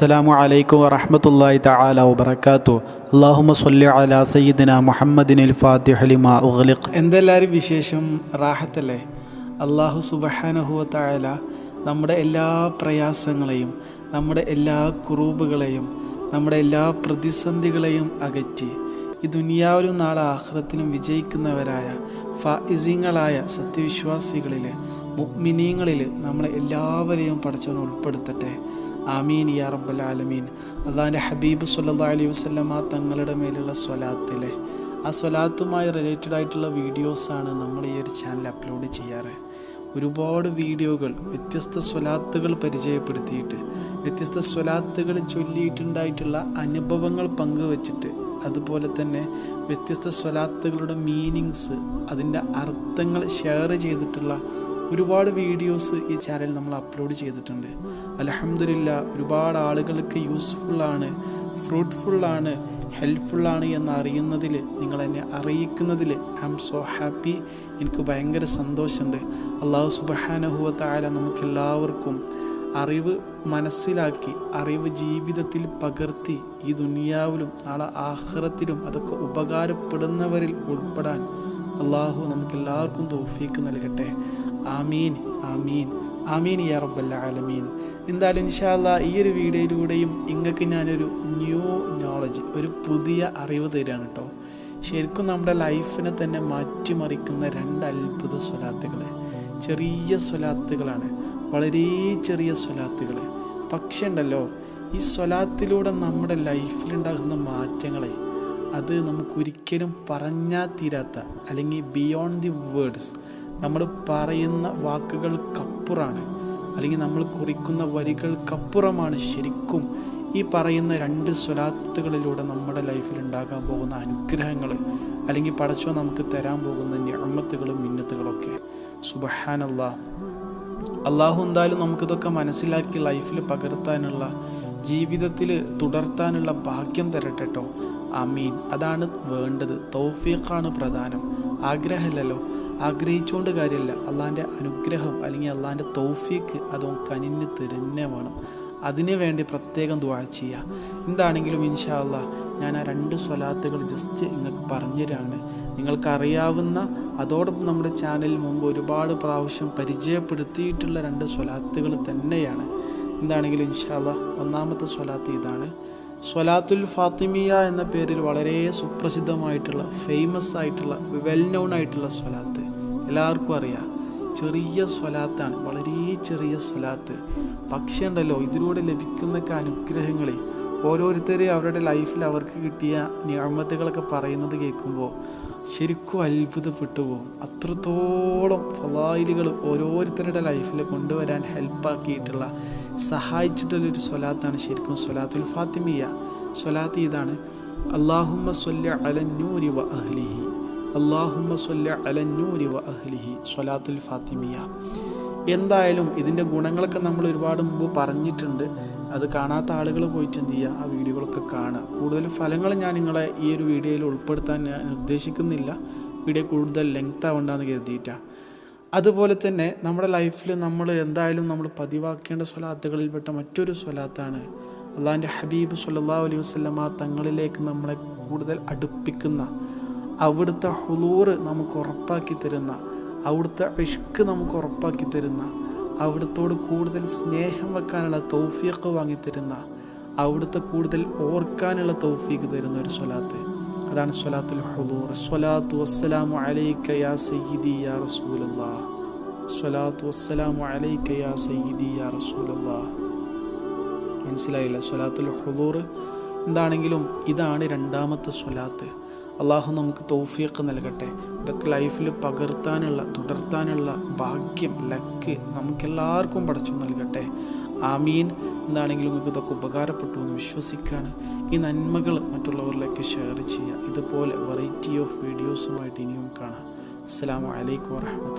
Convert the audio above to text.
അസ്സലാമു അലൈക്കും വറഹ്മത്തുള്ളാഹി തആല വബറകാതു അല്ലാഹുമ്മ സ്വല്ലി അലാ സയ്യിദിന മുഹമ്മദിനിൽ ഫാത്തിഹലിമ ലിമാ ഉഗ്ലിഖ്. എന്തെല്ലാവരും വിശേഷം? റാഹത്തല്ലേ? അള്ളാഹു സുബഹാനഹുവ തആല നമ്മുടെ എല്ലാ പ്രയാസങ്ങളെയും നമ്മുടെ എല്ലാ കുറൂബുകളെയും നമ്മുടെ എല്ലാ പ്രതിസന്ധികളെയും അകറ്റി. ഈ ദുനിയാവിലും നാളെ ആഹ്റത്തിനും വിജയിക്കുന്നവരായ ഫായിസിങ്ങളായ സത്യവിശ്വാസികളിൽ മുഗ്മിനീങ്ങളിൽ നമ്മളെ എല്ലാവരെയും പഠിച്ചവൻ ഉൾപ്പെടുത്തട്ടെ. ആമീൻ യാ റബ്ബൽ ആലമീൻ. അതാന്റെ ഹബീബ് സല്ലാ അലൈഹി വസ്ലമ തങ്ങളുടെ മേലുള്ള സ്വലാത്തിലെ. ആ സ്വലാത്തുമായി റിലേറ്റഡ് ആയിട്ടുള്ള വീഡിയോസാണ് നമ്മൾ ഈ ഒരു ചാനൽ അപ്ലോഡ് ചെയ്യാറ്. ഒരുപാട് വീഡിയോകൾ വ്യത്യസ്ത സ്വലാത്തുകൾ പരിചയപ്പെടുത്തിയിട്ട് വ്യത്യസ്ത സ്വലാത്തുകൾ ചൊല്ലിയിട്ടുണ്ടായിട്ടുള്ള അനുഭവങ്ങൾ പങ്കുവച്ചിട്ട് അതുപോലെ തന്നെ വ്യത്യസ്ത സ്വലാത്തുകളുടെ മീനിങ്സ് അതിന്റെ അർത്ഥങ്ങൾ ഷെയർ ചെയ്തിട്ടുള്ള ഒരുപാട് വീഡിയോസ് ഈ ചാനൽ നമ്മൾ അപ്ലോഡ് ചെയ്തിട്ടുണ്ട്. അലഹമില്ല ഒരുപാട് ആളുകൾക്ക് യൂസ്ഫുള്ളാണ് ഫ്രൂട്ട്ഫുള്ളാണ് ഹെൽപ്ഫുള്ളാണ് എന്ന് അറിയുന്നതിൽ നിങ്ങൾ എന്നെ അറിയിക്കുന്നതിൽ ഐ ആം സോ ഹാപ്പി. എനിക്ക് ഭയങ്കര സന്തോഷമുണ്ട്. അള്ളാഹു സുബഹാനഹുവത്തായ നമുക്കെല്ലാവർക്കും അറിവ് മനസ്സിലാക്കി അറിവ് ജീവിതത്തിൽ പകർത്തി ഈ ദുനിയാവിലും നാളെ ആഹ്റത്തിലും അതൊക്കെ ഉപകാരപ്പെടുന്നവരിൽ ഉൾപ്പെടാൻ അള്ളാഹു നമുക്കെല്ലാവർക്കും തോഫീക്ക് നൽകട്ടെ. ആമീൻ ആമീൻ. ആമീൻ യാ റബ്ബല്ല ആലമീൻ. എന്തായാലും ഇൻഷാല്ല ഈ ഒരു വീഡിയോയിലൂടെയും ഇങ്ങക്ക് ഞാനൊരു ന്യൂ നോളജ് ഒരു പുതിയ അറിവ് തരികയാണ് കേട്ടോ ശരിക്കും നമ്മുടെ ലൈഫിനെ തന്നെ മാറ്റിമറിക്കുന്ന രണ്ട് അത്ഭുത സ്വലാത്തുകൾ ചെറിയ സ്വലാത്തുകളാണ്. വളരെ ചെറിയ സ്വലാത്തുകൾ പക്ഷേ ഉണ്ടല്ലോ ഈ സ്വലാത്തിലൂടെ നമ്മുടെ ലൈഫിലുണ്ടാകുന്ന മാറ്റങ്ങളെ അത് നമുക്കൊരിക്കലും പറഞ്ഞാൽ തീരാത്ത അല്ലെങ്കിൽ ബിയോണ്ട് ദി വേർഡ്സ് നമ്മൾ പറയുന്ന വാക്കുകൾക്കപ്പുറമാണ് അല്ലെങ്കിൽ നമ്മൾ കുറിക്കുന്ന വരികൾക്കപ്പുറമാണ് ശരിക്കും ഈ പറയുന്ന രണ്ട് സ്വലാത്തുകളിലൂടെ നമ്മുടെ ലൈഫിൽ ഉണ്ടാകാൻ പോകുന്ന അനുഗ്രഹങ്ങൾ അല്ലെങ്കിൽ പടച്ചോ നമുക്ക് തരാൻ പോകുന്ന ഞമ്മത്തുകളും മിന്നത്തുകളൊക്കെ. സുബഹാനല്ല അള്ളാഹു എന്തായാലും നമുക്കിതൊക്കെ മനസ്സിലാക്കി ലൈഫിൽ പകർത്താനുള്ള ജീവിതത്തിൽ തുടർത്താനുള്ള ഭാഗ്യം തരട്ടെ കേട്ടോ അമീൻ അതാണ് വേണ്ടത്. തൗഫീഖാണ് പ്രധാനം. ആഗ്രഹമല്ലല്ലോ. ആഗ്രഹിച്ചുകൊണ്ട് കാര്യമില്ല. അള്ളാന്റെ അനുഗ്രഹം അല്ലെങ്കിൽ അള്ളാന്റെ തൗഫീക്ക് അതോ കനിഞ്ഞ് തിരഞ്ഞേ വേണം. അതിനു വേണ്ടി പ്രത്യേകം ദുവാ ചെയ്യുക എന്താണെങ്കിലും ഇൻഷാ ഞാൻ ആ രണ്ട് സ്വലാത്തുകൾ ജസ്റ്റ് നിങ്ങൾക്ക് പറഞ്ഞുതരാണ്. നിങ്ങൾക്കറിയാവുന്ന അതോടൊപ്പം നമ്മുടെ ചാനലിൽ മുമ്പ് ഒരുപാട് പ്രാവശ്യം പരിചയപ്പെടുത്തിയിട്ടുള്ള രണ്ട് സ്വലാത്തുകൾ തന്നെയാണ്. എന്താണെങ്കിലും ഇൻഷാല്ല ഒന്നാമത്തെ സ്വലാത്ത് ഇതാണ്. സ്വലാത്തുൽ ഫാത്തിമിയ എന്ന പേരിൽ വളരെ സുപ്രസിദ്ധമായിട്ടുള്ള ഫേമസ് ആയിട്ടുള്ള വെൽ നോൺ ആയിട്ടുള്ള സ്വലാത്ത്. എല്ലാവർക്കും അറിയാം. ചെറിയ സ്വലാത്താണ്. വളരെ ചെറിയ സ്വലാത്ത്. പക്ഷേ ഉണ്ടല്ലോ ഇതിലൂടെ ലഭിക്കുന്ന അനുഗ്രഹങ്ങളെ. ഓരോരുത്തരെ അവരുടെ ലൈഫിൽ അവർക്ക് കിട്ടിയ ഞാമത്തുകളൊക്കെ പറയുന്നത് കേൾക്കുമ്പോൾ ശരിക്കും അത്ഭുതപ്പെട്ടു പോകും അത്രത്തോളം ഫലായിലുകൾ ഓരോരുത്തരുടെ ലൈഫിൽ കൊണ്ടുവരാൻ ഹെൽപ്പാക്കിയിട്ടുള്ള സഹായിച്ചിട്ടുള്ളൊരു സ്വലാത്താണ് ശരിക്കും സ്വലാത്തുൽ ഫാത്തിമിയ. സ്വലാത്ത് ഇതാണ് അള്ളാഹുമ്മ സ്വല്ല അലന്നൂരി വ അഹ്ലിഹി. അള്ളാഹുമ്മ വ ഫാത്തിമിയ. എന്തായാലും ഇതിന്റെ ഗുണങ്ങളൊക്കെ നമ്മൾ ഒരുപാട് മുമ്പ് പറഞ്ഞിട്ടുണ്ട്. അത് കാണാത്ത ആളുകൾ പോയിട്ട് എന്ത് ചെയ്യുക? ആ വീഡിയോകളൊക്കെ കാണുക. കൂടുതൽ ഫലങ്ങൾ ഞാൻ നിങ്ങളെ ഈ ഒരു വീഡിയോയിൽ ഉൾപ്പെടുത്താൻ ഞാൻ ഉദ്ദേശിക്കുന്നില്ല വീഡിയോ കൂടുതൽ ലെങ്ത് ആവണ്ടെന്ന് കരുതിയിട്ടാണ് അതുപോലെ തന്നെ നമ്മുടെ ലൈഫിൽ നമ്മൾ എന്തായാലും നമ്മൾ പതിവാക്കേണ്ട സ്വലാത്തുകളിൽപ്പെട്ട മറ്റൊരു സ്വലാത്താണ്. അള്ളാഹിന്റെ ഹബീബ് സല്ലാ അലൈഹി വസ്ലമ തങ്ങളിലേക്ക് നമ്മളെ കൂടുതൽ അടുപ്പിക്കുന്ന അവിടുത്തെ ഹുളൂറ് നമുക്ക് ഉറപ്പാക്കി തരുന്ന അവിടുത്തെ ഇഷ്ക് നമുക്ക് ഉറപ്പാക്കി തരുന്ന അവിടുത്തോട് കൂടുതൽ സ്നേഹം വെക്കാനുള്ള തൗഫീഖ് വാങ്ങിത്തരുന്ന അവിടുത്തെ കൂടുതൽ ഓർക്കാനുള്ള തൗഫീഖ് തരുന്ന ഒരു സ്വലാത്ത്. അതാണ് സ്വലാത്തുൽ ഹുദൂർ സ്വലാത്തു വസ്സലാമു അലൈക യാ സയ്യിദി യാ റസൂലല്ലാഹ് സ്വലാത്തു വസ്സലാമു അലൈക യാ സയ്യിദി യാ റസൂലല്ലാഹ് മനസ്സിലായില്ല? സ്വലാത്തുൽ ഹുദൂർ എന്താണെങ്കിലും ഇതാണ് രണ്ടാമത്തെ സ്വലാത്ത്. അള്ളാഹു നമുക്ക് തൗഫീഖ് നൽകട്ടെ. ഇതൊക്കെ ലൈഫിൽ പകർത്താനുള്ള തുടർത്താനുള്ള ഭാഗ്യം ലക്ക് നമുക്കെല്ലാവർക്കും പടച്ചു നൽകട്ടെ. ആമീൻ. എന്താണെങ്കിലും നിങ്ങൾക്ക് ഇതൊക്കെ ഉപകാരപ്പെട്ടു എന്ന് വിശ്വസിക്കുകയാണ്. ഈ നന്മകൾ മറ്റുള്ളവരിലേക്ക് ഷെയർ ചെയ്യുക. ഇതുപോലെ വെറൈറ്റി ഓഫ് വീഡിയോസുമായിട്ട് ഇനിയും കാണാം. അസ്സാം വലൈക്കും വാഹമത്ത്